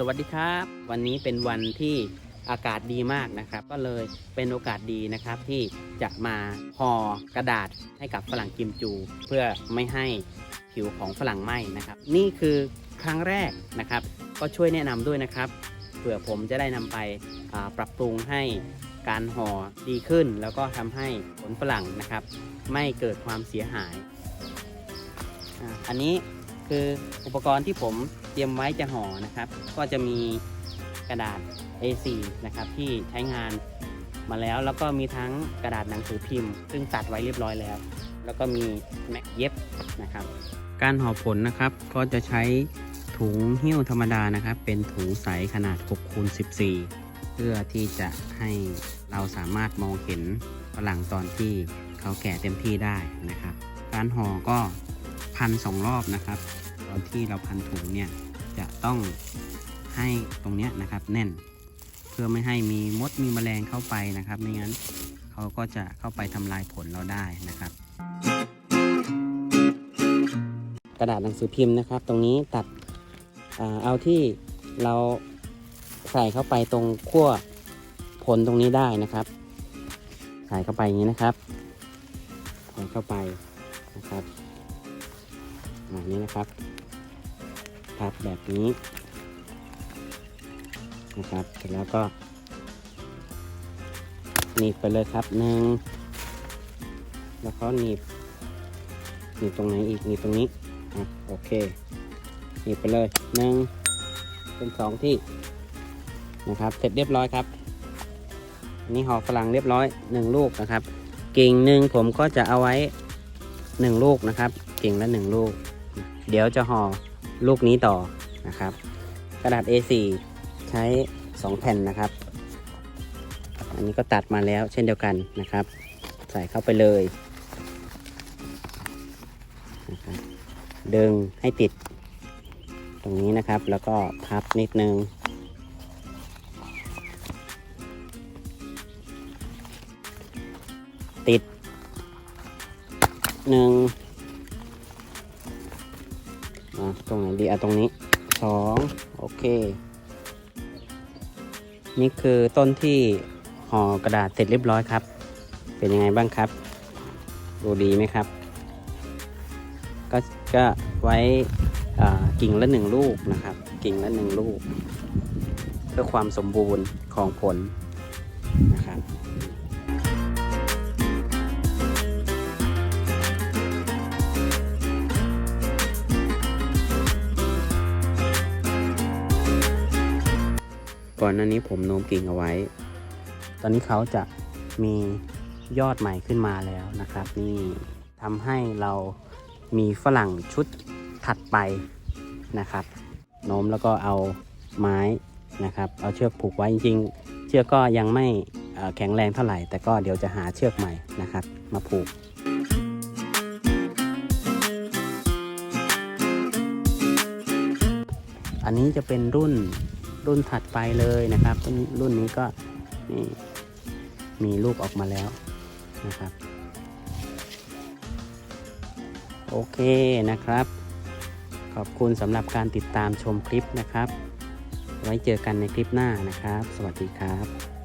สวัสดีครับ วันนี้เป็นวันที่อากาศดีมากนะครับ ก็เลยเป็นโอกาสดีนะครับที่จะมาห่อกระดาษให้กับฝรั่งกิมจู เพื่อไม่ให้ผิวของฝรั่งไหม้นะครับ นี่คือครั้งแรกนะครับ ก็ช่วยแนะนำด้วยนะครับเผื่อผมจะได้นำไปปรับปรุงให้การห่อดีขึ้น แล้วก็ทำให้ผลฝรั่งนะครับ ไม่เกิดความเสียหาย อันนี้ คืออุปกรณ์ที่ผมเตรียมไว้จะห่อนะครับ ก็จะมีกระดาษ A4 นะครับที่ใช้งานมาแล้ว แล้วก็มีทั้งกระดาษหนังสือพิมพ์ ซึ่งตัดไว้เรียบร้อยแล้ว แล้วก็มีแม็กเย็บนะครับ การห่อผลนะครับก็จะใช้ถุงหิ้วธรรมดานะครับ เป็นถุงใสขนาด6คูณ14 เพื่อที่จะให้เราสามารถมองเห็นฝรั่งตอนที่เขาแก่เต็มที่ได้นะครับ การห่อก็พันสองรอบนะครับ ตอนที่เราพันถุงเนี่ยจะต้องให้ตรงเนี้ยนะครับแน่น เพื่อไม่ให้มีมดมีแมลงเข้าไปนะครับ ไม่งั้นเขาก็จะเข้าไปทำลายผลเราได้นะครับ กระดาษหนังสือพิมพ์นะครับ ตรงนี้ตัดเอาที่เราใส่เข้าไปตรงขั้วผลตรงนี้ได้นะครับ ใส่เข้าไปอย่างนี้นะครับใส่เข้าไปนะครับแบบนี้นะครับ พับแบบนี้นะครับ เสร็จแล้วก็หนีบไปเลยครับหนึ่งแล้วก็หนีบหนีบตรงไหนอีกหนีบตรงนี้อะโอเคหนีบไปเลยหนึ่งเป็นสองที่นะครับ เสร็จเรียบร้อยครับนนี้ห่อฝรั่งเรียบร้อยหนึ่งลูกนะครับ กิ่งหนึ่งผมก็จะเอาไว้หนึ่งลูกนะครับ กิ่งละหนึ่งลูก เดี๋ยวจะห่อ ลูกนี้ต่อนะครับ กระดาษ A4 ใช้ 2 แผ่นนะครับ อันนี้ก็ตัดมาแล้วเช่นเดียวกันนะครับ ใส่เข้าไปเลยนะครับดึงให้ติด ตรงนี้นะครับแล้วก็พับนิดนึงติดหนึ่ง ตรงไหนดีอะตรงนี้สองโอเค นี่คือต้นที่ห่อกระดาษเสร็จเรียบร้อยครับ เป็นยังไงบ้างครับ ดูดีไหมครับ ก็ก็ไว้อ่ากิ่งละหนึ่งลูกนะครับ กิ่งละหนึ่งลูก เพื่อความสมบูรณ์ของผลนะครับ ก่อนหน้านี้ผมโน้มกิ่งเอาไว้ ตอนนี้เขาจะมียอดใหม่ขึ้นมาแล้วนะครับ นี่ทำให้เรามีฝรั่งชุดถัดไปนะครับ โน้มแล้วก็เอาไม้นะครับ เอาเชือกผูกไว้จริงๆ เชือกก็ยังไม่แข็งแรงเท่าไหร่ แต่ก็เดี๋ยวจะหาเชือกใหม่นะครับ มาผูกอันนี้จะเป็นรุ่น รุ่นถัดไปเลยนะครับ รุ่นนนี้ก็นี่มีลูกออกมาแล้วนะครับ โอเคนะครับ ขอบคุณสำหรับการติดตามชมคลิปนะครับ ไว้เจอกันในคลิปหน้านะครับ สวัสดีครับ